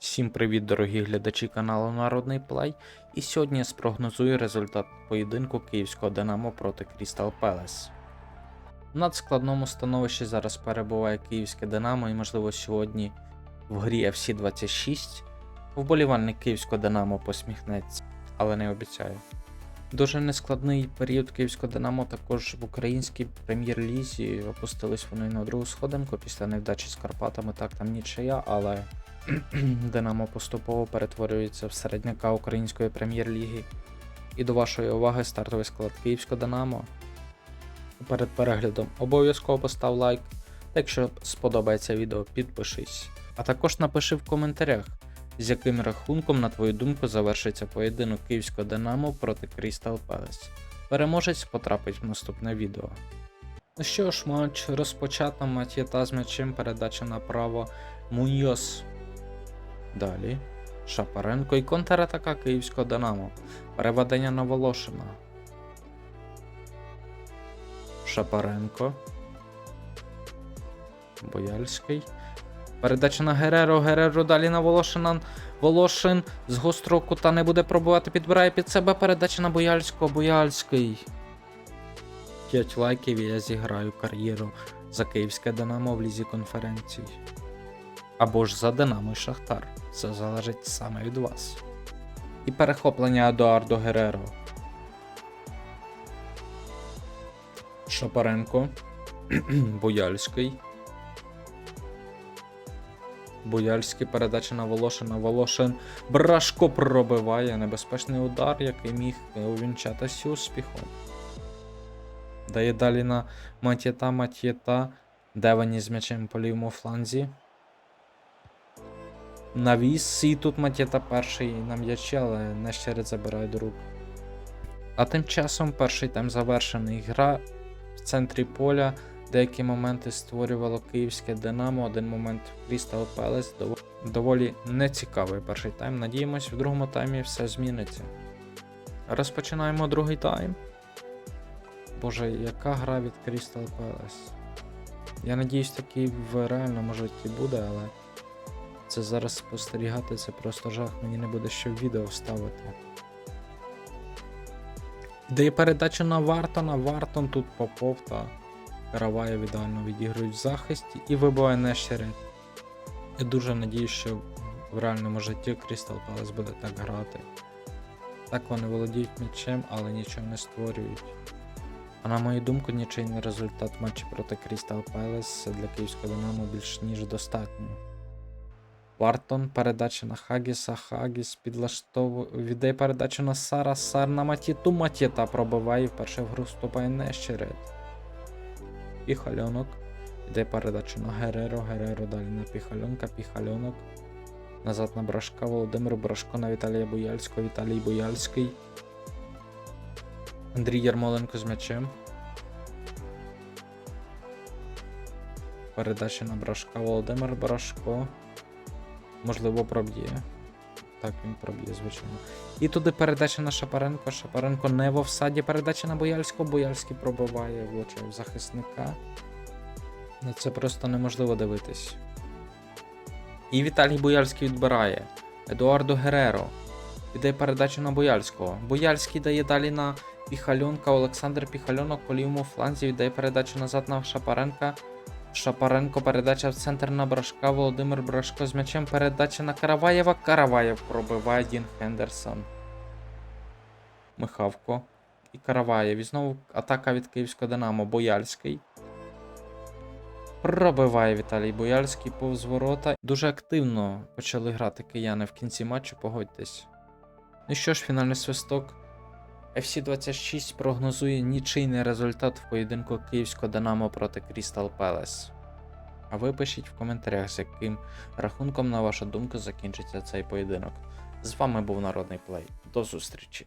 Всім привіт, дорогі глядачі каналу Народний Плей. І сьогодні я спрогнозую результат поєдинку київського Динамо проти Крістал Пелес. В надскладному становищі зараз перебуває київське Динамо, і, можливо, сьогодні в грі FC 26 вболівальник київського Динамо посміхнеться, але не обіцяю. Дуже нескладний період київського Динамо також в українській прем'єр-лізі. Опустились вони на другу сходинку після невдачі з Карпатами. Так, там нічия, але Динамо поступово перетворюється в середняка української прем'єр-ліги. І до вашої уваги стартовий склад Київського Динамо. Перед переглядом обов'язково постав лайк. Якщо сподобається відео, підпишись. А також напиши в коментарях, з яким рахунком, на твою думку, завершиться поєдинок Київського Динамо проти Крістал Пелес. Переможець потрапить в наступне відео. Ну що ж, матч розпочато Матєта з м'ячем, передача направо Муньйос. Далі. Шапаренко і контратака Київського Динамо. Переведення на Волошина. Шапаренко. Бояльський. Передача на Гереро. Гереро далі на Волошина. Волошин з гострого кута не буде пробувати, підбирає під себе передача на Бояльського. Бояльський. 5 лайків і я зіграю кар'єру за Київське Динамо в лізі конференцій. Або ж за Динамо і Шахтар. Це залежить саме від вас. І перехоплення Едуардо Гереро. Шапаренко. Бояльський. Бояльський передача на Волошина. Волошин. Брашко пробиває. Небезпечний удар, який міг увінчатися успіхом. Дає далі на Матєта, Матєта. Девані з м'ячем по лівому фланзі. Навіс, і тут Матєта перший на м'ячі, але Нещерет забирає до рук. А тим часом перший тайм завершений. Гра в центрі поля. Деякі моменти створювало київське Динамо, один момент Крістал Пелес. Доволі нецікавий перший тайм. Надіємось, в другому таймі все зміниться. Розпочинаємо другий тайм. Боже, яка гра від Crystal Palace. Я надіюсь, такий в реальному житті буде, але це зараз спостерігати це просто жах, мені не буде що відео вставити. Де передача на Вартона, Вартон тут Попов та Караваєв ідеально відіграють в захисті і вибиває Нещерет. Я дуже надіюсь, що в реальному житті Crystal Palace буде так грати. Так вони володіють м'ячем, але нічого не створюють. А на мою думку, нічийний результат матчу проти Crystal Palace для київського Динамо більш ніж достатньо. Вартон, передача на Хагіса, Хагіс підлаштовує. Віддає передачу на Сара, Сар на Матіту, Матіта пробиває, вперше в гру вступає Нещерет. Піхальонок. Віддає передачу на Гереро, Гереро далі на Піхальонка, Піхальонок. Назад на Брашка, Володимир Брашко на Віталія Бояльського, Віталій Бояльський. Андрій Ярмоленко з м'ячем. Передача на Брашка. Володимир Брашко. Можливо, проб'є. Так, він проб'є, звичайно. І туди передача на Шапаренко. Шапаренко не в офсаді. Передача на Бояльського. Бояльський пробиває влучив захисника. На це просто неможливо дивитись. І Віталій Бояльський відбирає. Едуардо Гереро. Віддає передачу на Бояльського. Бояльський дає далі на Піхальонка. Олександр Піхальонок по лівому фланзі віддає передачу назад на Шапаренка. Шапаренко передача в центр на Брашка. Володимир Брашко з м'ячем. Передача на Караваєва. Караваєв пробиває Дін Хендерсон. Михавко. І Караваєв. І знову атака від Київського Динамо. Бояльський. Пробиває Віталій Бояльський повз ворота. Дуже активно почали грати кияни в кінці матчу, погодьтесь. Ну що ж, фінальний свисток. FC 26 прогнозує нічийний результат в поєдинку Київського Динамо проти Крістал Пелес. А ви пишіть в коментарях, з яким рахунком, на вашу думку, закінчиться цей поєдинок. З вами був Народний Плей. До зустрічі!